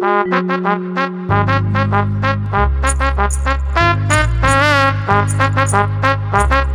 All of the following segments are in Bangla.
Thank you.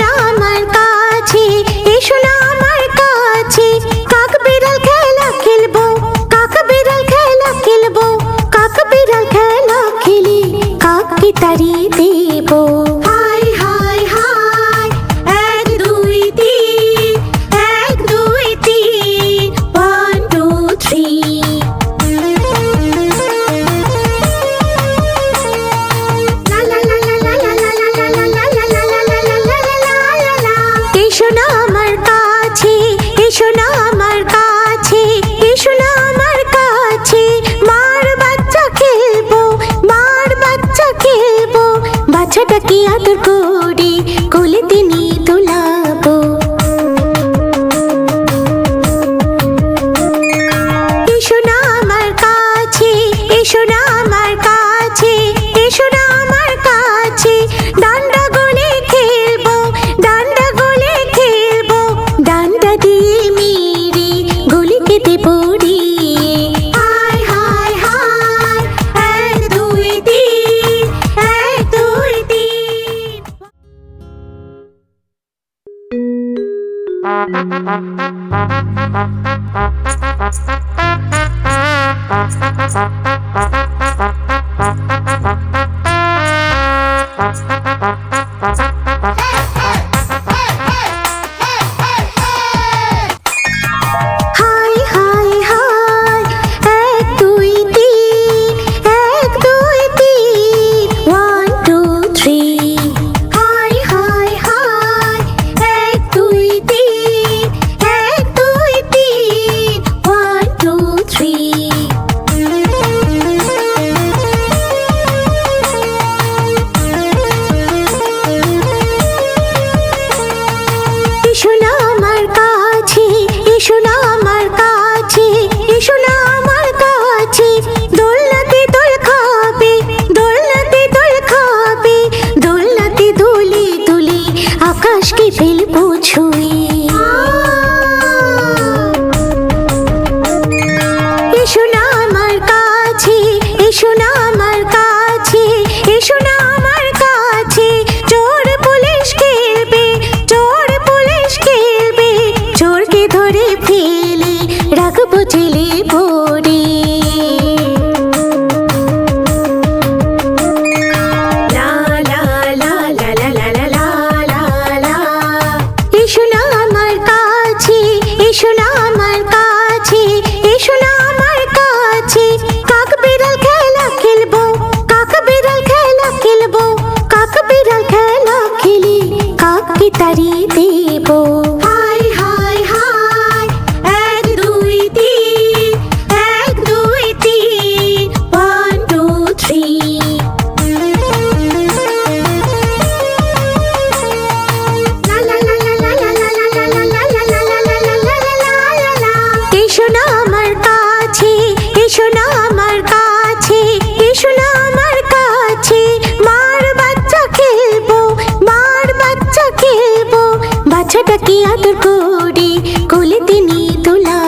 না আমার কাছে এসো না আমার কাছে। কাক বিড়াল খেলা খেলব, কাক কাক বিড়াল খেলা খেলি কাকি তারি দেবো। আমার কাছে, এসো না আমার কাছে, এসো না আমার কাছে। মার বাচ্চা খেলব, মার বাচ্চা খেলব। বাচ্চাটা কি আদর করি কোলেতে তিনি Thank you. তারি দেবো তাকিয়ে আদর করে কোলেতে নিয়ে তোলা